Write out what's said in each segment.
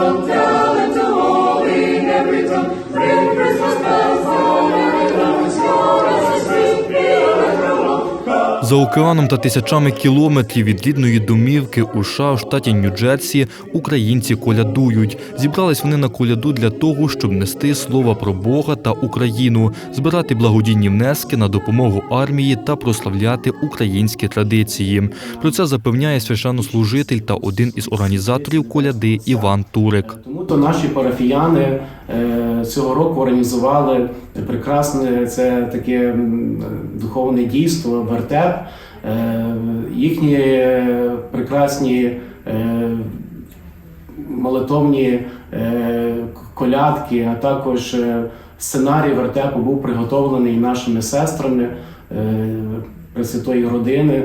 don't. За океаном та тисячами кілометрів від рідної домівки у США в штаті Нью-Джерсі українці колядують. Зібрались вони на коляду для того, щоб нести слова про Бога та Україну, збирати благодійні внески на допомогу армії та прославляти українські традиції. Про це запевняє священнослужитель та один із організаторів коляди Іван Турик. Тому то наші парафіяни цього року організували прекрасне це таке духовне дійство, вертеп. Е, Їхні е, прекрасні е, молитовні е, колядки, а також е, сценарій вертепу був приготовлений нашими сестрами е, Пресвятої родини.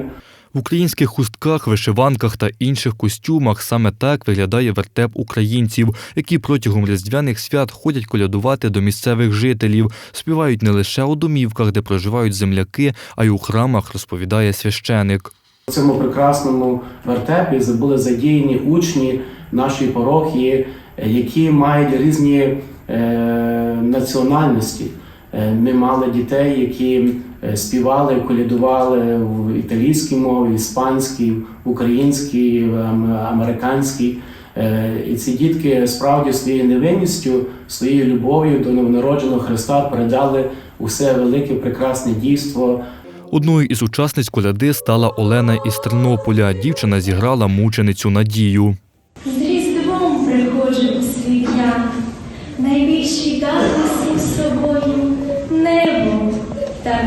В українських хустках, вишиванках та інших костюмах саме так виглядає вертеп українців, які протягом різдвяних свят ходять колядувати до місцевих жителів, співають не лише у домівках, де проживають земляки, а й у храмах, розповідає священик. У цьому прекрасному вертепі були задіяні учні нашої парохії, які мають різні е, національності. Е, Ми мали дітей, які співали, колядували в італійській мові, іспанській, українській, американській. Е, І ці дітки справді своєю невинністю, своєю любов'ю до новонародженого Христа передали усе велике прекрасне дійство Одною із учасниць коляди стала Олена із Тернополя. Дівчина зіграла мученицю Надію. З Різдвом приходжу у світ я, найбільший дар усім собою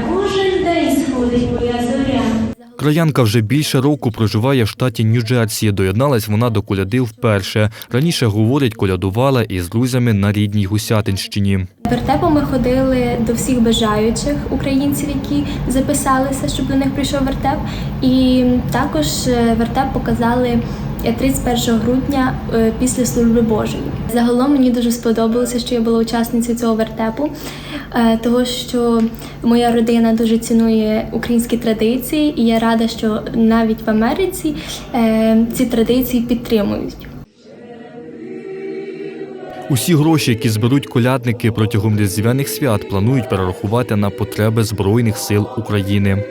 кожен день сходить моя зоря. Краянка вже більше року проживає в штаті Нью-Джерсі. Доєдналась вона до коляди вперше. Раніше, говорить, колядувала із друзями на рідній Гусятинщині. Вертепом ми ходили до всіх бажаючих українців, які записалися, щоб до них прийшов вертеп. І також е, вертеп показали 31 грудня е, після служби Божої. Загалом мені дуже сподобалося, що я була учасницею цього вертепу, е, того що моя родина дуже цінує українські традиції, і я рада, що навіть в Америці е, ці традиції підтримують. Усі гроші, які зберуть колядники протягом різдвяних свят, планують перерахувати на потреби Збройних сил України.